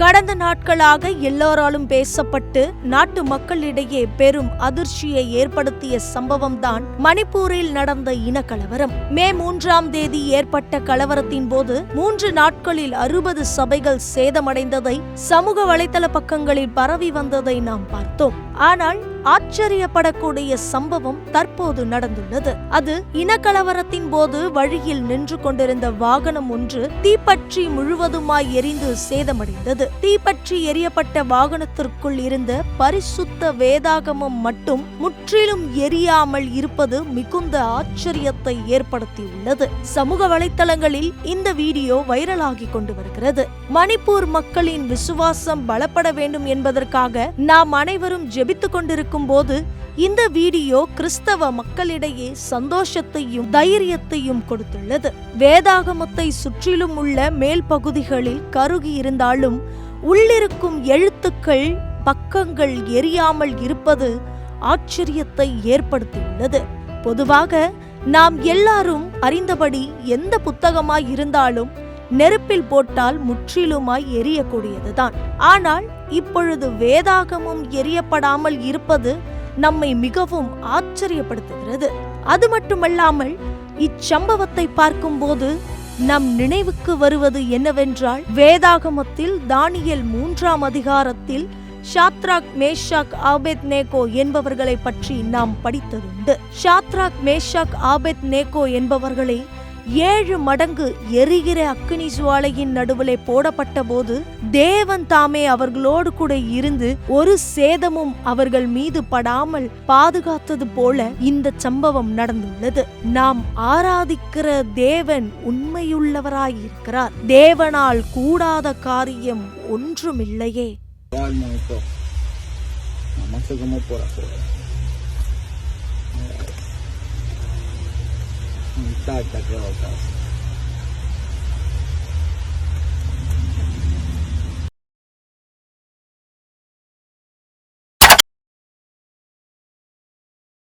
கடந்த நாட்களாக எல்லோராலும் பேசப்பட்டு நாட்டு மக்களிடையே பெரும் அதிர்ச்சியை ஏற்படுத்திய சம்பவம்தான் மணிப்பூரில் நடந்த இனக்கலவரம். மே மூன்றாம் தேதி ஏற்பட்ட கலவரத்தின் போது மூன்று நாட்களில் அறுபது சபைகள் சேதமடைந்ததை சமூக வலைதள பக்கங்களில் பரவி வந்ததை நாம் பார்த்தோம். ஆனால் ஆச்சரியப்படக்கூடிய சம்பவம் தற்போது நடந்துள்ளது. அது இனக்கலவரத்தின் போது வழியில் நின்று கொண்டிருந்த வாகனம் ஒன்று தீப்பற்றி முழுவதுமாய் எரிந்து சேதமடைந்தது. தீப்பற்றி எரியப்பட்ட வாகனத்திற்குள் இருந்த பரிசுத்த வேதாகமம் மட்டும் முற்றிலும் எரியாமல் இருப்பது மிகுந்த ஆச்சரியத்தை ஏற்படுத்தியுள்ளது. சமூக வலைத்தளங்களில் இந்த வீடியோ வைரலாகி கொண்டு வருகிறது. மணிப்பூர் மக்களின் விசுவாசம் பலப்பட வேண்டும் என்பதற்காக நாம் அனைவரும் ஜெபித்துக் கொண்டிருக்கும் போது இந்த வீடியோ கிறிஸ்தவ மக்களிடையே சந்தோஷத்தையும் தைரியத்தையும் கொடுத்துள்ளது. வேதாகமத்தை சுற்றிலும் உள்ள மேல் பகுதிகளில் கருகி இருந்தாலும் உள்ளிருக்கும் எழுத்துக்கள் பக்கங்கள் எரியாமல் இருப்பது ஆச்சரியத்தை ஏற்படுத்தியுள்ளது. பொதுவாக நாம் எல்லாரும் அறிந்தபடி எந்த புத்தகமாய் இருந்தாலும் நெருப்பில் போட்டால் முற்றிலுமாய் எரியக்கூடியதுதான். ஆனால் இப்பொழுது வேதாகமும் எரியப்படாமல் இருப்பது நம்மை மிகவும் ஆச்சரியப்படுத்துகிறது. அது மட்டுமல்லாமல் இச்சம்பவத்தை பார்க்கும்போது நம் நினைவுக்கு வருவது என்னவென்றால் வேதாகமத்தில் தானியல் மூன்றாம் அதிகாரத்தில் ஷாத்ராக் மேஷாக் ஆபேத் நேகோ என்பவர்களை பற்றி நாம் படித்ததுண்டு. ஷாத்ராக் மேஷாக் ஆபேத் நேகோ என்பவர்களை ஏழு மடங்கு எரிகிற அக்கினி ஜுவாலையின் நடுவிலே போடப்பட்ட போது தேவன் தாமே அவர்களோடு கூட இருந்து ஒரு சேதமும் அவர்கள் மீது படாமல் பாதுகாத்தது போல இந்த சம்பவம் நடந்துள்ளது. நாம் ஆராதிக்கிற தேவன் உண்மையுள்ளவராயிருக்கிறார். தேவனால் கூடாத காரியம் ஒன்றுமில்லையே. Calma por afuera. 大家都แต่